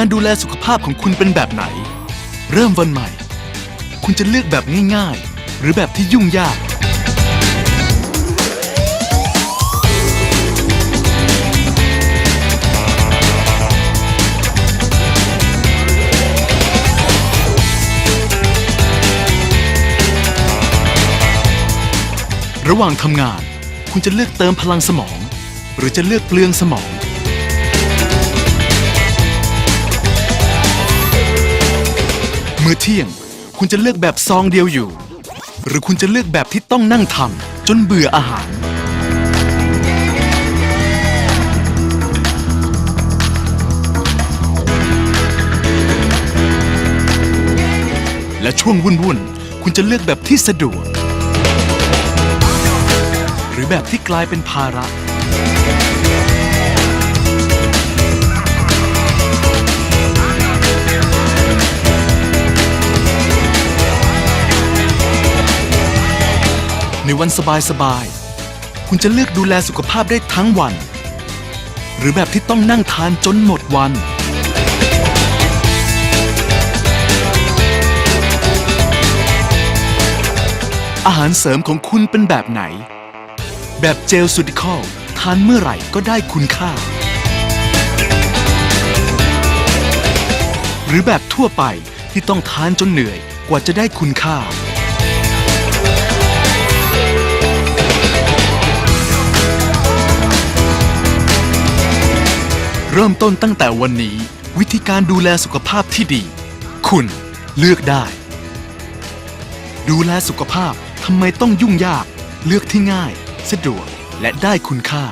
การดูแลสุขภาพของคุณเป็นแบบไหน เริ่มวันใหม่ คุณจะเลือกแบบง่าย ๆ หรือแบบที่ยุ่งยาก ระหว่างทำงาน คุณจะเลือกเติมพลังสมอง หรือจะเลือกเปลืองสมอง มื้อเที่ยง คุณจะเลือกแบบซองเดียวอยู่ หรือคุณจะเลือกแบบที่ต้องนั่งทำจนเบื่ออาหาร และช่วงวุ่นๆคุณจะเลือกแบบที่สะดวก หรือแบบที่กลายเป็นภาระ ในวันสบายๆ คุณจะเลือกดูแลสุขภาพได้ทั้งวัน หรือแบบที่ต้องนั่งทานจนหมดวัน อาหารเสริมของคุณเป็นแบบไหน แบบเจลซูติคอลทานเมื่อไหร่ก็ได้คุณค่า หรือแบบทั่วไปที่ต้องทานจนเหนื่อยกว่าจะได้คุณค่า เริ่มต้นตั้งแต่วันนี้ วิธีการดูแลสุขภาพที่ดี คุณเลือกได้ ดูแลสุขภาพทำไมต้องยุ่งยาก เลือกที่ง่าย สะดวกและได้คุณค่า